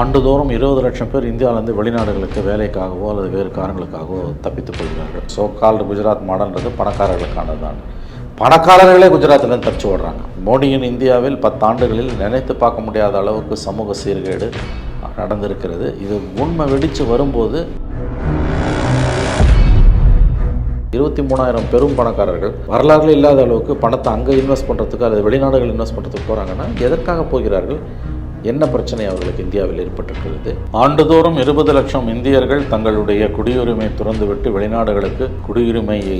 ஆண்டுதோறும் இருபது லட்சம் பேர் இந்தியாவிலேருந்து வெளிநாடுகளுக்கு வேலைக்காகவோ அல்லது வேறு காரணங்களுக்காகவோ தப்பித்துக் கொள்கிறார்கள் ஸோ கால்டு குஜராத் மாடல்ன்றது பணக்காரர்களுக்கானது தான் பணக்காரர்களே குஜராத்திலேருந்து தப்பிச்சு ஓடுறாங்க. மோடியின் இந்தியாவில் பத்தாண்டுகளில் நினைத்து பார்க்க முடியாத அளவுக்கு சமூக சீர்கேடு நடந்திருக்கிறது. இது உண்மை வெடித்து வரும்போது இருபத்தி மூணாயிரம் பெரும் பணக்காரர்கள் வரலாறுல இல்லாத அளவுக்கு பணத்தை அங்கே இன்வெஸ்ட் பண்ணுறதுக்கு அல்லது வெளிநாடுகள் இன்வெஸ்ட் பண்ணுறதுக்கு போகிறாங்கன்னா எதற்காக போகிறார்கள்? என்ன பிரச்சனை அவர்களுக்கு இந்தியாவில் ஏற்பட்டிருக்கிறது? ஆண்டுதோறும் இருபது லட்சம் இந்தியர்கள் தங்களுடைய குடியுரிமை துறந்துவிட்டு வெளிநாடுகளுக்கு குடியுரிமையை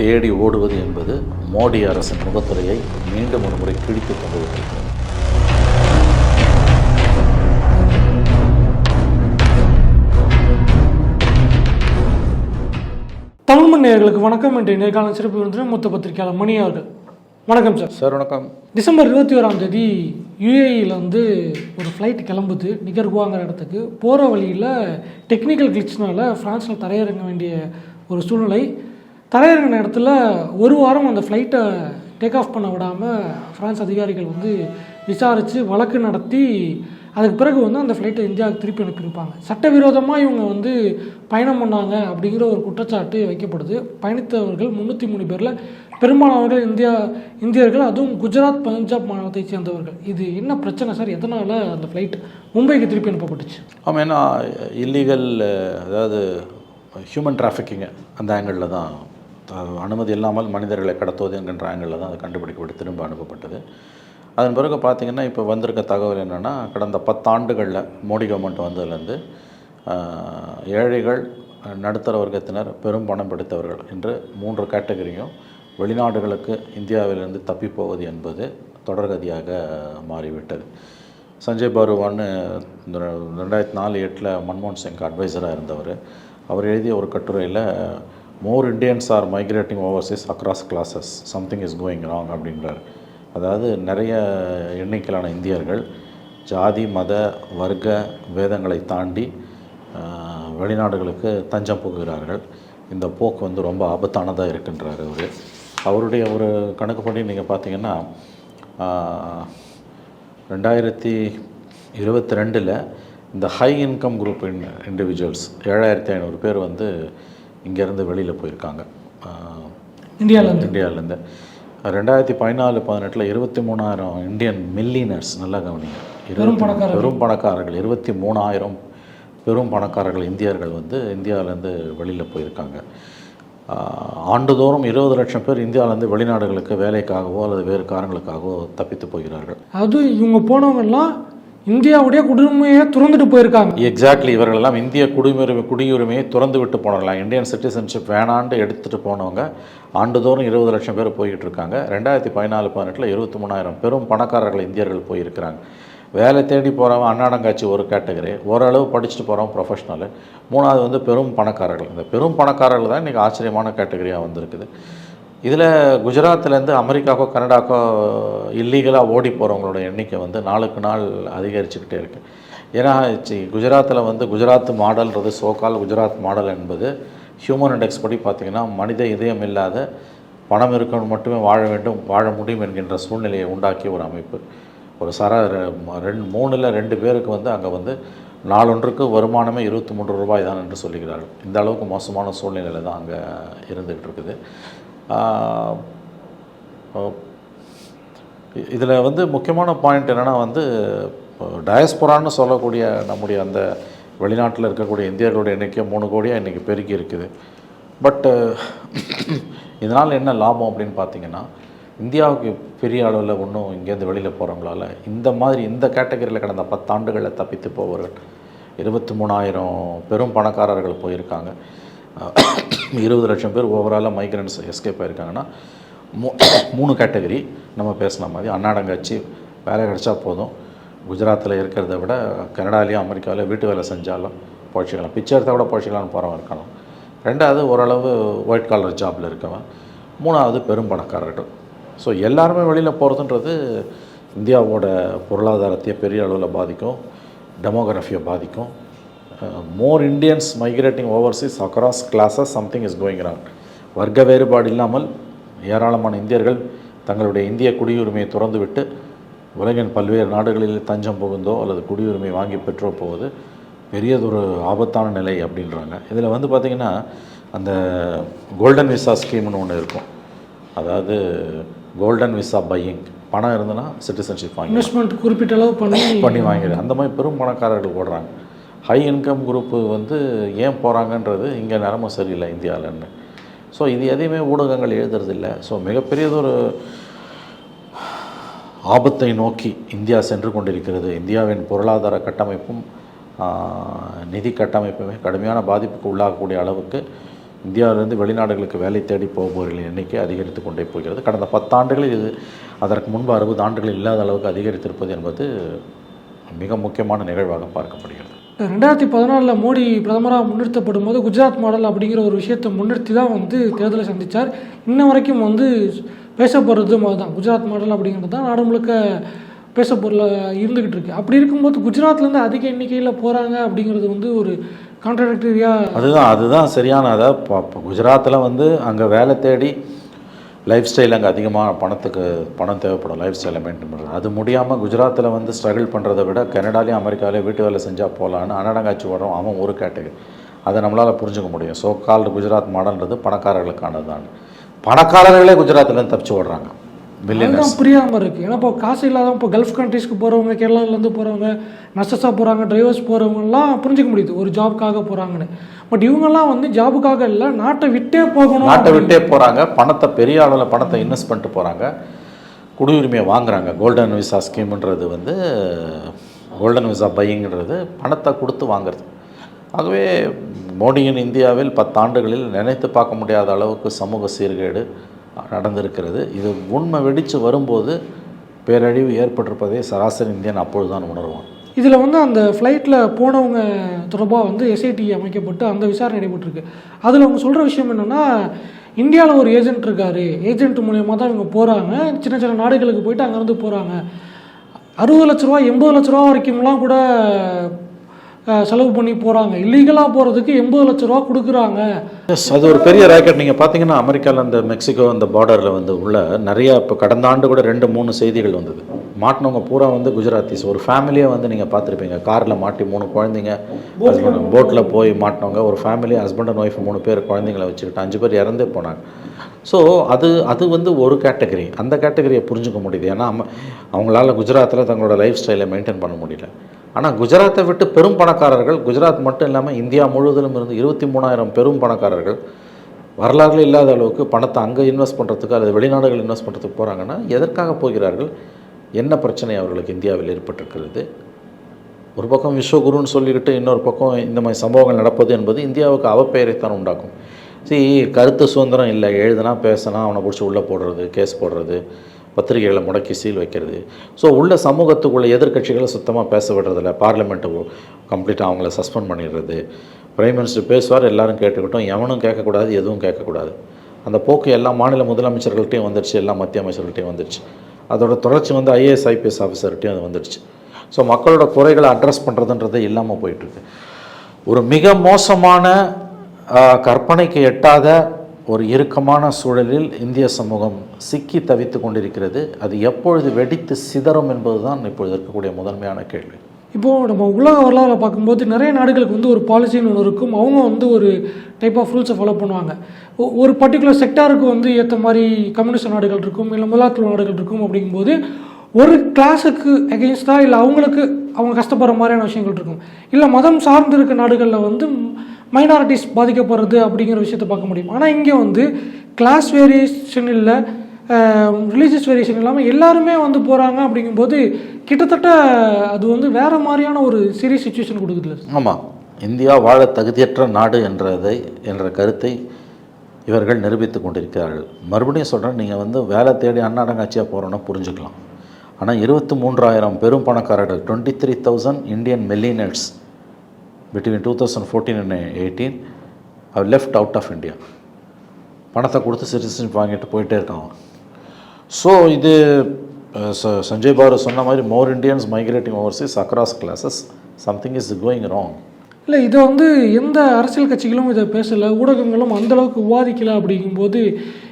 தேடி ஓடுவது என்பது மோடி அரசின் முகத்துறையை மீண்டும் ஒரு முறை கிழித்து கொண்டு தமிழ் மண் நேர்களுக்கு வணக்கம். என்று நேர்காணல் சிறப்பு விருந்தினர் மூத்த பத்திரிகையாளர் மணி அவர்கள் வணக்கம் சார். சார் வணக்கம். டிசம்பர் இருபத்தி ஓராம் தேதி யுஏஇயில் வந்து ஒரு ஃப்ளைட் கிளம்புது. நிகர்குவாங்கிற இடத்துக்கு. போகிற வழியில் டெக்னிக்கல் கிளிச்னால ஃப்ரான்ஸில் தரையிறங்க வேண்டிய ஒரு சூழ்நிலை. தரையிறங்கின இடத்துல ஒரு வாரம் அந்த ஃப்ளைட்டை டேக் ஆஃப் பண்ண விடாமல் ஃப்ரான்ஸ் அதிகாரிகள் வந்து விசாரித்து வழக்கு நடத்தி அதுக்கு பிறகு வந்து அந்த ஃப்ளைட்டை இந்தியாவுக்கு திருப்பி அனுப்பியிருப்பாங்க. சட்டவிரோதமாக இவங்க வந்து பயணம் பண்ணாங்க அப்படிங்கிற ஒரு குற்றச்சாட்டு வைக்கப்படுது. பயணித்தவர்கள் முந்நூற்றி மூணு பேரில் பெரும்பாலானவர்கள் இந்தியா இந்தியர்கள் அதுவும் குஜராத் பஞ்சாப் மாநிலத்தை சேர்ந்தவர்கள். இது என்ன பிரச்சனை சார்? எதனால் அந்த ஃப்ளைட் மும்பைக்கு திருப்பி அனுப்பப்பட்டுச்சு? ஆமாம் ஏன்னா இல்லீகல் அதாவது ஹியூமன் டிராஃபிக்கிங் அந்த ஆங்கிளில் தான். அனுமதி இல்லாமல் மனிதர்களை கடத்துவது என்கின்ற ஆங்கிளில் தான் அது கண்டுபிடிக்கப்பட்டு திரும்ப அனுப்பப்பட்டது. அதன் பிறகு பார்த்திங்கன்னா இப்போ வந்திருக்க தகவல் என்னென்னா கடந்த பத்தாண்டுகளில் மோடி கவர்மெண்ட் வந்ததுலேருந்து ஏழைகள் நடுத்தர வர்க்கத்தினர் பெரும் பணம் பிடித்தவர்கள் என்று மூன்று கேட்டகரியும் வெளிநாடுகளுக்கு இந்தியாவிலிருந்து தப்பி போவது என்பது தொடர்கதியாக மாறிவிட்டது. சஞ்சய் பருவான்னு ரெண்டாயிரத்தி நாலு எட்டில் மன்மோகன் சிங் அட்வைசராக இருந்தவர். அவர் எழுதிய ஒரு கட்டுரையில் more Indians are migrating overseas across classes something is going wrong அப்படின்றார். அதாவது நிறைய எண்ணிக்கையிலான இந்தியர்கள் ஜாதி மத வர்க்க வேதங்களை தாண்டி வெளிநாடுகளுக்கு தஞ்சம் புகுகிறார்கள். இந்த போக்கு வந்து ரொம்ப ஆபத்தானதாக இருக்கின்றார் அவர். அவருடைய ஒரு கணக்குப்படி நீங்கள் பார்த்தீங்கன்னா ரெண்டாயிரத்தி இருபத்தி ரெண்டில் இந்த high income group in individuals ஏழாயிரத்தி ஐநூறு பேர் வந்து இங்கேருந்து வெளியில் போயிருக்காங்க. இந்தியாவிலேருந்து. இந்தியாவிலேருந்து. ரெண்டாயிரத்தி பதினாலு பதினெட்டில் இருபத்தி மூணாயிரம் இந்தியன் மில்லியனர்ஸ் நல்லா கவனிங்க. பெரும் பணக்காரர்கள். பெரும் பணக்காரர்கள். இருபத்தி மூணாயிரம் பெரும் பணக்காரர்கள் இந்தியர்கள் வந்து இந்தியாவிலேருந்து வெளியில் போயிருக்காங்க. ஆண்டுதோறும் இருபது லட்சம் பேர் இந்தியாவிலேருந்து வெளிநாடுகளுக்கு வேலைக்காகவோ அல்லது வேறு காரணங்களுக்காகவோ தப்பித்து போகிறார்கள். அது இவங்க போனவங்கெல்லாம் இந்தியாவுடைய குடிமையை துறந்துட்டு போயிருக்காங்க. எக்ஸாக்ட்லி இவர்களெல்லாம் இந்திய குடியுரிமை குடியுரிமையை துறந்து விட்டு போனவங்களாம் இந்தியன் சிட்டிசன்ஷிப் வேணாண்டு எடுத்துகிட்டு போனவங்க ஆண்டுதோறும் இருபது லட்சம் பேர் போய்கிட்டு இருக்காங்க. ரெண்டாயிரத்தி பதினாலு பதினெட்டில் இருபத்தி மூணாயிரம் பெரும் பணக்காரர்கள் இந்தியர்கள் போயிருக்கிறாங்க. வேலை தேடி போகிறவன் அன்னாடங்காட்சி ஒரு கேட்டகரி ஓரளவு படிச்சுட்டு போகிறவன் ப்ரொஃபஷ்னலு மூணாவது வந்து பெரும் பணக்காரர்கள். இந்த பெரும் பணக்காரர்கள் தான் இன்றைக்கி ஆச்சரியமான கேட்டகரியாக வந்திருக்குது. இதில் குஜராத்லேருந்து அமெரிக்காக்கோ கனடாக்கோ இல்லீகலாக ஓடி போகிறவங்களோட எண்ணிக்கை வந்து நாளுக்கு நாள் அதிகரிச்சுக்கிட்டே இருக்குது ஏன்னா சி- குஜராத்தில் வந்து குஜராத் மாடல்ன்றது சோகால் குஜராத் மாடல் என்பது ஹியூமன் இண்டெக்ஸ் படி பார்த்திங்கன்னா மனித இதயம் இல்லாத பணம் இருக்கணும் மட்டுமே வாழ வேண்டும் வாழ முடியும் என்கின்ற சூழ்நிலையை உண்டாக்கிய ஒரு அமைப்பு. ஒரு சர ரெண்டு மூணில் ரெண்டு பேருக்கு வந்து அங்கே வந்து நாளொன்றுக்கு வருமானமே இருபத்தி மூன்று ரூபாய் தான் என்று சொல்லுகிறார்கள் இந்த அளவுக்கு மோசமான சூழ்நிலையில் தான் அங்கே இருந்துகிட்டு இருக்குது. இதில் வந்து முக்கியமான பாயிண்ட் என்னென்னா வந்து டயஸ்பொரான்னு சொல்லக்கூடிய நம்முடைய அந்த வெளிநாட்டில் இருக்கக்கூடிய இந்தியர்களுடைய எண்ணிக்கை மூணு கோடியாக இன்றைக்கி பெருக்கி இருக்குது. பட்டு இதனால் என்ன லாபம் அப்படின்னு பார்த்தீங்கன்னா இந்தியாவுக்கு பெரிய அளவில் ஒன்றும் இங்கேருந்து வெளியில் போகிறவங்களால இந்த மாதிரி இந்த கேட்டகரியில் கடந்த பத்தாண்டுகளில் தப்பித்து போவர்கள். இருபத்தி மூணாயிரம் பெரும் பணக்காரர்கள் போயிருக்காங்க. இருபது லட்சம் பேர் ஓவராலாக மைக்ரன்ஸ் எஸ்கேப் ஆயிருக்காங்கன்னா மூ மூணு கேட்டகரி நம்ம பேசின மாதிரி அன்னாடங்காட்சி வேலை கிடைச்சா போதும். குஜராத்தில் இருக்கிறத விட கனடாலேயும் அமெரிக்காவிலையும் வீட்டு வேலை செஞ்சாலும் பொழைச்சிக்கலாம் பிச்சை எடுத்தால் கூட பழச்சிக்கலாம்னு போகிறவன் இருக்கலாம் ரெண்டாவது ஓரளவு ஒயிட் காலர் ஜாபில் இருக்கவன். மூணாவது பெரும் பணக்காரர்கள். ஸோ எல்லாருமே வெளியில் போகிறதுன்றது இந்தியாவோட பொருளாதாரத்தையே பெரிய அளவில் பாதிக்கும் டெமோகிராஃபியை பாதிக்கும். More Indians migrating overseas across classes something is going wrong வர்க்க வேறுபாடு இல்லாமல் ஏராளமான இந்தியர்கள் தங்களுடைய இந்திய குடியுரிமையை துறந்துவிட்டு உலகின் பல்வேறு நாடுகளில் தஞ்சம் புகுந்தோ அல்லது குடியுரிமை வாங்கி பெற்றோ போவது பெரியதொரு ஆபத்தான நிலை அப்படின்றாங்க. இதில் வந்து பார்த்திங்கன்னா அந்த கோல்டன் விசா ஸ்கீம்னு ஒன்று இருக்கும். அதாவது கோல்டன் விசா பையிங் பணம் இருந்ததுன்னா சிட்டிசன்ஷிப் வாங்கி இன்வெஸ்ட்மெண்ட் குறிப்பிட்ட அளவு பண்ணி பண்ணி வாங்கிடு. அந்த மாதிரி பெரும் பணக்காரர்கள் ஓடுறாங்க. ஹை இன்கம் குரூப்பு வந்து ஏன் போகிறாங்கன்றது இங்கே நிலமை சரியில்லை இந்தியாவிலன்னு. ஸோ இது எதையுமே ஊடகங்கள் எழுதுறதில்ல. ஸோ மிகப்பெரியதொரு ஆபத்தை நோக்கி இந்தியா சென்று கொண்டிருக்கிறது. இந்தியாவின் பொருளாதார கட்டமைப்பும் நிதி கட்டமைப்புமே கடுமையான பாதிப்புக்கு உள்ளாகக்கூடிய அளவுக்கு இந்தியாவிலிருந்து வெளிநாடுகளுக்கு வேலை தேடி போபவர்களின் எண்ணிக்கை அதிகரித்து கொண்டே போகிறது. கடந்த பத்தாண்டுகளில் இது அதற்கு முன்பு அறுபது ஆண்டுகளில் இல்லாத அளவுக்கு அதிகரித்திருப்பது என்பது மிக முக்கியமான நிகழ்வாக பார்க்கப்படுகிறது. ரெண்டாயிரத்தி பதினாலில் மோடி பிரதமராக முன்னிறுத்தப்படும் போது குஜராத் மாடல் அப்படிங்கிற ஒரு விஷயத்தை முன்னிறுத்தி தான் வந்து தேர்தலை சந்தித்தார் இன்ன வரைக்கும் வந்து பேசப்படுறது அதுதான். குஜராத் மாடல் அப்படிங்கிறது தான் நாடு முழுக்க பேசப்பொருள இருந்துக்கிட்டு இருக்கு. அப்படி இருக்கும்போது குஜராத்லேருந்து அதிக எண்ணிக்கையில் போகிறாங்க அப்படிங்கிறது வந்து ஒரு கான்ட்ரடிக்டரியாக அதுதான் அதுதான் சரியான அதாவது குஜராத்தில் வந்து அங்கே வேலை தேடி லைஃப் ஸ்டைல் அங்கே அதிகமாக பணத்துக்கு பணம் தேவைப்படும் லைஃப் ஸ்டைலை மெயின்டைன் பண்ணுறது அது முடியாமல் குஜராத்தில் வந்து ஸ்ட்ரகிள் பண்ணுறதை விட கனடாலேயும் அமெரிக்காலேயும் வீட்டு வேலை செஞ்சால் போகலான்னு அன்னடங்காட்சி வரும் அவன் ஒரு கேட்டகரி அதை நம்மளால் புரிஞ்சுக்க முடியும். ஸோ கால்டு குஜராத் மாடல்ன்றது பணக்காரர்களுக்கானது தான் பணக்காரர்களே குஜராத்தில் தப்பிச்சு ஓடுறாங்க. அதுதான் புரியாமல் இருக்குது ஏன்னா இப்போ காசு இல்லாதவங்க இப்போ கல்ஃப் கண்ட்ரீஸ்க்கு போகிறவங்க கேரளாவிலேருந்து போகிறவங்க நர்சஸாக போகிறாங்க டிரைவர்ஸ் போகிறவங்கலாம் புரிஞ்சுக்க முடியுது. ஒரு ஜாப்க்காக போகிறாங்கன்னு பட் இவங்கெல்லாம் வந்து ஜாபுக்காக இல்லை நாட்டை விட்டே போகணும் நாட்டை விட்டே போகிறாங்க பணத்தை பெரிய அளவில் பணத்தை இன்வெஸ்ட் பண்ணிட்டு போகிறாங்க குடியுரிமையை வாங்குறாங்க. கோல்டன் விசா ஸ்கீம்ன்றது வந்து கோல்டன் விசா பையிங்கிறது பணத்தை கொடுத்து வாங்குறது. ஆகவே மோடியின் இந்தியாவில் பத்தாண்டுகளில் நினைத்து பார்க்க முடியாத அளவுக்கு சமூக சீர்கேடு நடந்திருக்கிறது. இது உண்மை வெடித்து வரும்போது பேரழிவு ஏற்பட்டிருப்பதை சராசரி இந்தியன் அப்பொழுதுதான் உணர்வான். இதில் வந்து அந்த ஃப்ளைட்டில் போனவங்க தொடர்பாக வந்து எஸ்ஐடி அமைக்கப்பட்டு அந்த விசாரணை நடைபெற்றிருக்கு. அதில் அவங்க சொல்கிற விஷயம் என்னென்னா இந்தியாவில் ஒரு ஏஜென்ட் இருக்கார். ஏஜென்ட் மூலியமாக தான் இவங்க போகிறாங்க சின்ன சின்ன நாடுகளுக்கு போயிட்டு அங்கேருந்து போகிறாங்க அறுபது லட்ச ரூபா எண்பது லட்ச ரூபா வரைக்கும்லாம் கூட செலவு பண்ணி போகிறாங்க இல்லீகலாக போகிறதுக்கு எண்பது லட்ச ரூபா கொடுக்குறாங்க. எஸ் அது ஒரு பெரிய ராக்கெட் நீங்கள் பார்த்தீங்கன்னா அமெரிக்காவில் அந்த மெக்சிகோ அந்த பார்டரில் வந்து உள்ள நிறைய இப்போ கடந்த ஆண்டு கூட ரெண்டு மூணு செய்திகள் வந்தது. மாட்டினவங்க பூரா வந்து குஜராத்திஸ். ஒரு ஃபேமிலியை வந்து நீங்கள் பார்த்துருப்பீங்க காரில் மாட்டி மூணு குழந்தைங்க ஹஸ்பண்ட் போட்டில் போய் மாட்டினவங்க ஒரு ஃபேமிலி ஹஸ்பண்ட் அண்ட் ஒய்ஃப் மூணு பேர் குழந்தைங்கள வச்சுக்கிட்டு அஞ்சு பேர் இறந்தே போனாங்க. ஸோ அது அது வந்து ஒரு கேட்டகரி அந்த கேட்டகரியை புரிஞ்சுக்க முடியுது. ஏன்னா அவங்களால குஜராத்தில் தங்களோட லைஃப் ஸ்டைலை மெயின்டைன் பண்ண முடியல. ஆனால் குஜராத்தை விட்டு பெரும் பணக்காரர்கள் குஜராத் மட்டும் இல்லாமல் இந்தியா முழுவதிலும் இருந்து இருபத்தி மூணாயிரம் பெரும் பணக்காரர்கள் வரலாறுல இல்லாத அளவுக்கு பணத்தை அங்கே இன்வெஸ்ட் பண்ணுறதுக்கு அல்லது வெளிநாடுகள் இன்வெஸ்ட் பண்ணுறதுக்கு போகிறாங்கன்னா எதற்காக போகிறார்கள்? என்ன பிரச்சனை அவர்களுக்கு இந்தியாவில் ஏற்பட்டிருக்கிறது? ஒரு பக்கம் விஸ்வகுருன்னு சொல்லிக்கிட்டு இன்னொரு பக்கம் இந்த மாதிரி சம்பவங்கள் நடப்பது என்பது இந்தியாவுக்கு அவப்பெயரைத்தான் உண்டாக்கும். சரி கருத்து சுதந்திரம் இல்லை எழுதுனா பேசினா அவனை பிடிச்சி உள்ளே போடுறது கேஸ் போடுறது பத்திரிகைகளை முடக்கி சீல் வைக்கிறது. ஸோ உள்ள சமூகத்துக்குள்ள எதிர்கட்சிகளை சுத்தமாக பேச விடுறதில்ல. பார்லிமெண்ட்டு கம்ப்ளீட்டாக அவங்கள சஸ்பெண்ட் பண்ணிடுறது. பிரைம் மினிஸ்டர் பேசுவார் எல்லாரும் கேட்டுக்கிட்டோம். எவனும் கேட்கக்கூடாது எதுவும் கேட்கக்கூடாது. அந்த போக்கு எல்லா மாநில முதலமைச்சர்கள்ட்டையும் வந்துடுச்சு எல்லா மத்திய அமைச்சர்கள்ட்டையும் வந்துடுச்சு அதோட தொடர்ச்சி வந்து ஐஏஎஸ் ஐபிஎஸ் ஆஃபீஸர்கிட்டையும் அது வந்துடுச்சு ஸோ மக்களோட குறைகளை அட்ரஸ் பண்ணுறதுன்றது இல்லாமல் போயிட்டுருக்கு. ஒரு மிக மோசமான கற்பனைக்கு எட்டாத ஒரு இறுக்கமான சூழலில் இந்திய சமூகம் சிக்கி தவித்து கொண்டிருக்கிறது. அது எப்பொழுது வெடித்து சிதறும் என்பதுதான் இப்பொழுது இருக்கக்கூடிய முதன்மையான கேள்வி. இப்போது நம்ம உலக வரலாறு பார்க்கும்போது நிறைய நாடுகளுக்கு வந்து ஒரு பாலிசின்னு ஒன்று இருக்கும். அவங்க வந்து ஒரு டைப் ஆஃப் ரூல்ஸை ஃபாலோ பண்ணுவாங்க. ஒரு பர்டிகுலர் செக்டாருக்கு வந்து ஏற்ற மாதிரி கம்யூனிஸ்ட் நாடுகள் இருக்கும் இல்லை முதலாளித்துவ நாடுகள் இருக்கும் அப்படிங்கும்போது ஒரு கிளாஸுக்கு எகெயின்ஸ்டாக இல்லை அவங்களுக்கு அவங்க கஷ்டப்படுற மாதிரியான விஷயங்கள் இருக்கும். இல்லை மதம் சார்ந்து இருக்க நாடுகளில் வந்து மைனாரிட்டிஸ் பாதிக்கப்படுறது அப்படிங்கிற விஷயத்தை பார்க்க முடியும். ஆனால் இங்கே வந்து கிளாஸ் வேரியேஷன் இல்லை ரிலீஜியஸ் வேரியேஷன் இல்லாமல் எல்லாருமே வந்து போகிறாங்க அப்படிங்கும்போது கிட்டத்தட்ட அது வந்து வேறு மாதிரியான ஒரு சீரியஸ் சுச்சுவேஷன் கொடுக்குதுல ஆமாம் இந்தியா வாழ தகுதியற்ற நாடு என்றதை என்ற கருத்தை இவர்கள் நிரூபித்து கொண்டிருக்கிறார்கள். மறுபடியும் சொல்கிறேன் நீங்கள் வந்து வேலை தேடி அண்ணாடங்காட்சியாக போகிறோன்னா புரிஞ்சுக்கலாம். ஆனால் இருபத்தி மூன்றாயிரம் பெரும் பணக்காரர்கள் twenty three thousand Indian millionaires between two thousand fourteen and eighteen have left out of India பணத்தை கொடுத்து சிட்டிசன்ஷிப் வாங்கிட்டு போயிட்டே இருக்கான் ஸோ இது சஞ்சய் பாரு சொன்ன மாதிரி more Indians migrating overseas across classes something is going wrong இல்லை இதை வந்து எந்த அரசியல் கட்சிகளும் இதை பேசலை ஊடகங்களும் அந்த அளவுக்கு விவாதிக்கல அப்படிங்கும்போது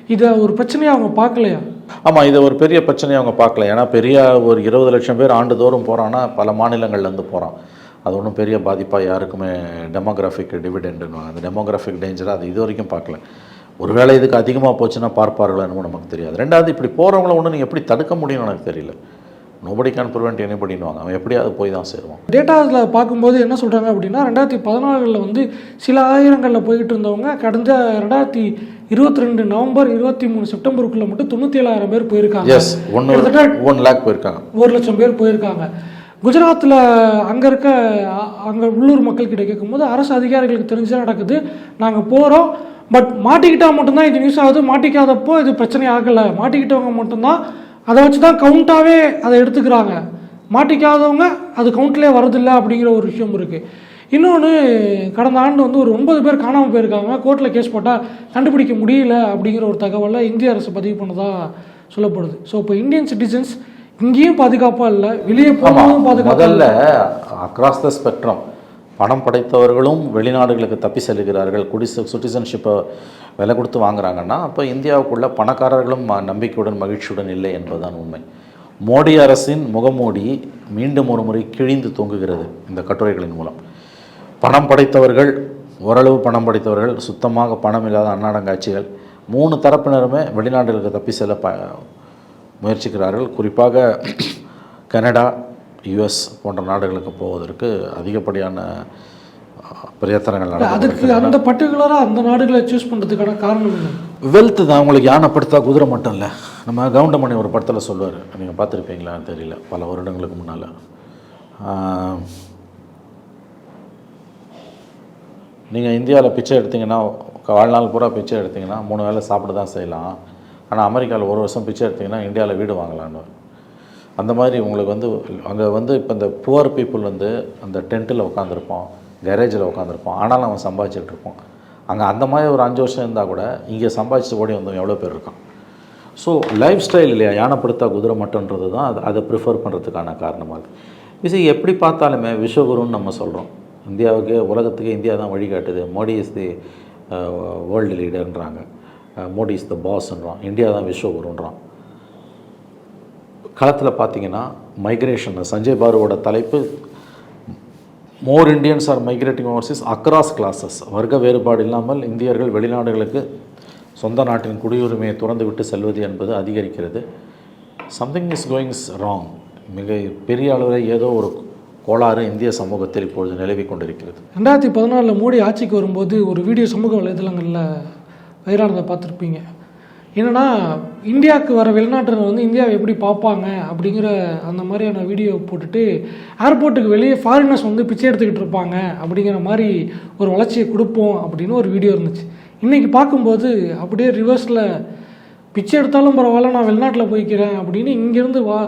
இதை ஒரு பிரச்சனையாக அவங்க பார்க்கலையா? ஆமாம் இது ஒரு பெரிய பிரச்சனையை அவங்க பார்க்கல. ஏன்னா பெரிய ஒரு இருபது லட்சம் பேர் ஆண்டுதோறும் போகிறான்னா பல மாநிலங்கள்லேருந்து போகிறான் அது ஒன்றும் பெரிய பாதிப்பாக யாருக்குமே டெமோகிராஃபிக் டிவிடெண்டுன்னு அந்த டெமோகிராஃபிக் டேஞ்சரை அது இது வரைக்கும் பார்க்கல. ஒருவேளை இதுக்கு அதிகமாக போச்சுன்னா பார்ப்பார்களோ என்னமோ நமக்கு தெரியாது. ரெண்டாவது இப்படி போகிறவங்கள ஒன்று நீங்கள் எப்படி தடுக்க முடியும்னு எனக்கு தெரியல. நோபடி கேன் ப்ரிவெண்ட் எனிபடினுவாங்க அவன் எப்படியாவது போய் தான் சேருவான். டேட்டாஸில் பார்க்கும்போது என்ன சொல்கிறாங்க அப்படின்னா ரெண்டாயிரத்தி பதினாலில் வந்து சில ஆயிரங்களில் போயிட்டு இருந்தவங்க கடந்த ரெண்டாயிரத்தி இருபத்தி ரெண்டு நவம்பர் இருபத்தி மூணு செப்டம்பருக்குள்ளே மட்டும் தொண்ணூற்றி ஏழாயிரம் பேர் போயிருக்காங்க. எஸ் ஒன்று ஒன் லேக் போயிருக்காங்க. ஒரு லட்சம் பேர் போயிருக்காங்க. குஜராத்தில் அங்கே இருக்க அங்கே உள்ளூர் மக்கள்கிட்ட கேட்கும்போது அரசு அதிகாரிகளுக்கு தெரிஞ்சு நடக்குது. நாங்கள் போகிறோம் பட் மாட்டிக்கிட்டால் மட்டும்தான் இது நியூஸ் ஆகுது. மாட்டிக்காதப்போ இது பிரச்சனை ஆகலை. மாட்டிக்கிட்டவங்க மட்டும்தான் அதை வச்சு தான் கவுண்ட்டாகவே அதை எடுத்துக்கிறாங்க. மாட்டிக்காதவங்க அது கவுண்ட்லேயே வரதில்லை அப்படிங்கிற ஒரு விஷயம் இருக்குது இன்னொன்று கடந்த ஆண்டு வந்து ஒரு ஒன்பது பேர் காணாமல் போயிருக்காங்க. கோர்ட்டில் கேஸ் போட்டால் கண்டுபிடிக்க முடியல அப்படிங்கிற ஒரு தகவலை இந்திய அரசு பதிவு பண்ணதா சொல்லப்படுது. ஸோ இப்போ இந்தியன் சிட்டிசன்ஸ் இங்கேயும் பாதுகாப்பாக இல்லை வெளியே போகவும் பாதுகாப்பாக முதல்ல அக்ராஸ் த ஸ்பெக்ட்ரம் பணம் படைத்தவர்களும் வெளிநாடுகளுக்கு தப்பி செல்கிறார்கள். குடி சிட்டிசன்ஷிப்பை விலை கொடுத்து வாங்குறாங்கன்னா அப்போ இந்தியாவுக்குள்ள பணக்காரர்களும் நம்பிக்கையுடன் மகிழ்ச்சியுடன் இல்லை என்பதுதான் உண்மை. மோடி அரசின் முகமூடி மீண்டும் ஒரு முறை கிழிந்து தொங்குகிறது இந்த கட்டுரைகளின் மூலம். பணம் படைத்தவர்கள் ஓரளவு பணம் படைத்தவர்கள் சுத்தமாக பணம் இல்லாத அன்னாடங்காட்சிகள் மூணு தரப்பினருமே வெளிநாடுகளுக்கு தப்பி செல்ல ப முயற்சிக்கிறார்கள். குறிப்பாக கனடா யுஎஸ் போன்ற நாடுகளுக்கு போவதற்கு அதிகப்படியான பிரயத்தனங்கள் அதுக்கு அந்த பர்டிகுலராக அந்த நாடுகளை சூஸ் பண்ணுறதுக்கான காரணம் வெல்த் தான் உங்களுக்கு யானை படுத்தா குதிரை மட்டும் இல்லை. நம்ம கவுண்டமணி ஒரு படத்தில் சொல்லுவார். நீங்கள் பார்த்துருப்பீங்களான்னு தெரியல. பல வருடங்களுக்கு முன்னால். நீங்கள் இந்தியாவில் பிச்சை எடுத்தீங்கன்னா வாழ்நாள் பூரா பிச்சை எடுத்தீங்கன்னா மூணு வேளை சாப்பிட தான் செய்யலாம். ஆனால் அமெரிக்காவில் ஒரு வருஷம் பிச்சை எடுத்திங்கன்னா இந்தியாவில் வீடு வாங்கலான்னு அந்த மாதிரி உங்களுக்கு வந்து அங்கே வந்து இப்போ இந்த புவர் பீப்புள் வந்து அந்த டென்ட்டில் உட்காந்துருப்போம் கேரேஜில் உட்காந்துருப்போம் ஆனாலும் அவன் சம்பாதிச்சுட்டு இருப்போம் அங்கே அந்த மாதிரி ஒரு அஞ்சு வருஷம் இருந்தால் கூட இங்கே சம்பாதிச்சு ஓடி வந்தவன் எவ்வளோ பேர் இருக்கான். ஸோ லைஃப் ஸ்டைல் இல்லையா? யானைப்படுத்தா குதிரை மட்டுன்றது தான் அது அதை ப்ரிஃபர் பண்ணுறதுக்கான காரணமாக இருக்குது இது எப்படி பார்த்தாலுமே விஸ்வகுருன்னு நம்ம சொல்கிறோம் இந்தியாவுக்கு உலகத்துக்கு இந்தியா தான் வழிகாட்டுது. மோடி இஸ் தி வேர்ல்டு லீடர்ன்றாங்க மோடி இஸ் த பாஸ்ன்றான் இந்தியா தான் விஸ்வகுருன்றான். களத்தில் பார்த்தீங்கன்னா மைக்ரேஷன் சஞ்சய் பாருவோட தலைப்பு more Indians are migrating overseas across classes வர்க்க வேறுபாடு இல்லாமல் இந்தியர்கள் வெளிநாடுகளுக்கு சொந்த நாட்டின் குடியுரிமையை துறந்து விட்டு செல்வது என்பது அதிகரிக்கிறது. சம்திங் இஸ் கோயிங்ஸ் ராங் மிக பெரிய அளவில் ஏதோ ஒரு கோளாறு இந்திய சமூகத்தில் இப்பொழுது நிலவி கொண்டிருக்கிறது. ரெண்டாயிரத்தி பதினாலில் மோடி ஆட்சிக்கு வரும்போது ஒரு வீடியோ சமூக வலைதளங்களில் வைரானதை பார்த்துருப்பீங்க. என்னன்னா இந்தியாவுக்கு வர வெளிநாட்டினர் வந்து இந்தியாவை எப்படி பார்ப்பாங்க? அப்படிங்கிற அந்த மாதிரியான வீடியோ போட்டுட்டு ஏர்போர்ட்டுக்கு வெளியே ஃபாரினர்ஸ் வந்து பிச்சை எடுத்துக்கிட்டு இருப்பாங்க அப்படிங்கிற மாதிரி ஒரு வளர்ச்சியை கொடுப்போம் அப்படின்னு ஒரு வீடியோ இருந்துச்சு. இன்றைக்கி பார்க்கும்போது அப்படியே ரிவர்ஸில் பிச்சை எடுத்தாலும் பரவாயில்ல நான் வெளிநாட்டில் போய்க்கிறேன் அப்படின்னு இங்கேருந்து வா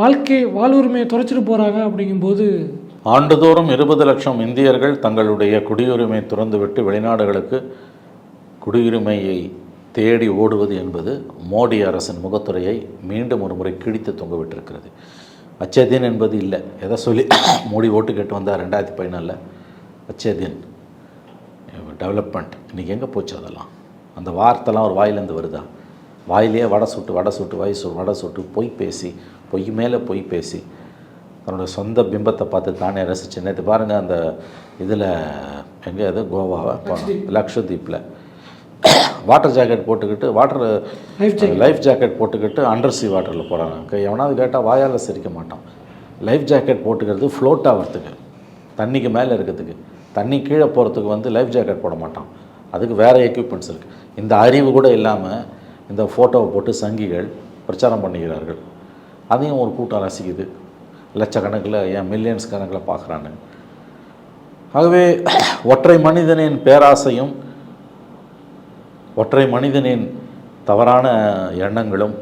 வாழ்க்கை வாழ்வுரிமையை துறைச்சிட்டு போகிறாங்க அப்படிங்கும்போது ஆண்டுதோறும் இருபது லட்சம் இந்தியர்கள் தங்களுடைய குடியுரிமை துறந்துவிட்டு வெளிநாடுகளுக்கு குடியுரிமையை தேடி ஓடுவது என்பது மோடி அரசின் முகத்துறையை மீண்டும் ஒரு முறை கிழித்து தொங்கவிட்டிருக்கிறது. அச்சேதீன் என்பது இல்லை. எதை சொல்லி மோடி ஓட்டு கேட்டு வந்தார் ரெண்டாயிரத்தி பதினாலில்? அச்சேதீன் டெவலப்மெண்ட். இன்றைக்கி எங்கே போச்சு அதெல்லாம்? அந்த வார்த்தைலாம் ஒரு வாயிலேருந்து வருதா? வாயிலே வடை சுட்டு வடை சுட்டு வாய் சு வடை சுட்டு பொய் பேசி பொய் மேலே பொய் பேசி தன்னோட சொந்த பிம்பத்தை பார்த்து தானே ரசிச்சு நேற்று பாருங்கள் அந்த இதில் எங்கே அது கோவாவா? லக்ஷதீப்பில் வாட்டர் ஜாக்கெட் போட்டுக்கிட்டு வாட்டர் லைஃப் ஜாக்கெட் போட்டுக்கிட்டு அண்டர் சி வாட்டரில் போகிறாங்க எவனாவது கேட்டால் வாயால் சிரிக்க மாட்டான். லைஃப் ஜாக்கெட் போட்டுக்கிறது ஃப்ளோட் ஆகிறதுக்கு தண்ணிக்கு மேலே இருக்கிறதுக்கு. தண்ணி கீழே போகிறதுக்கு வந்து லைஃப் ஜாக்கெட் போட மாட்டான். அதுக்கு வேறு எக்யூப்மெண்ட்ஸ் இருக்குது இந்த அறிவு கூட இல்லாமல் இந்த ஃபோட்டோவை போட்டு சங்கிகள் பிரச்சாரம் பண்ணுகிறார்கள் அதையும் ஒரு கூட்டம் ரசிக்குது. லட்சக்கணக்கில் ஏன் மில்லியன்ஸ் கணக்கில் பார்க்குறாங்க ஆகவே ஒற்றை மனிதனின் பேராசையும் ஒற்றை மனிதனின் தவறான எண்ணங்களும்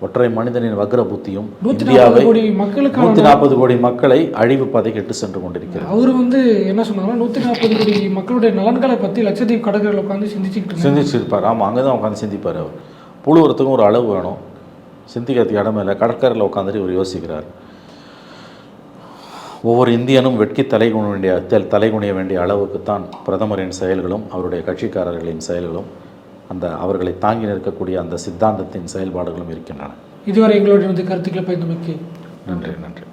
ஒற்றை மனிதனின் வக்ர புத்தியும் இந்தியாவை நாற்பது கோடி மக்களுக்கான நூற்றி நாற்பது கோடி மக்களை அழிவு பாதைக்கு இட்டு சென்று கொண்டிருக்கிறது. அவர் வந்து என்ன சொன்னாங்கன்னா நூற்றி நாற்பது கோடி மக்களுடைய நலன்களை பற்றி லட்சத்தீவு கடற்கரையில் உட்காந்து இருந்தாங்க சிந்திச்சிருப்பார். ஆமாம் அங்கே தான் உட்காந்து சிந்திப்பார் அவர். புழுவுறதுக்கும் ஒரு அளவு வேணும். சிந்திக்கிறதுக்கு இடமே இல்லை. கடற்கரையில் உட்காந்துட்டு இவர் யோசிக்கிறார். ஒவ்வொரு இந்தியனும் வெட்கி தலைகுண வேண்டிய தெ- தலைகுனிய வேண்டிய அளவுக்கு தான் பிரதமரின் செயல்களும் அவருடைய கட்சிக்காரர்களின் செயல்களும் அந்த அவர்களை தாங்கி நிற்கக்கூடிய அந்த சித்தாந்தத்தின் செயல்பாடுகளும் இருக்கின்றன. இதுவரை எங்களுடைய கருத்துக்களை பயந்தமைக்கு நன்றி நன்றி.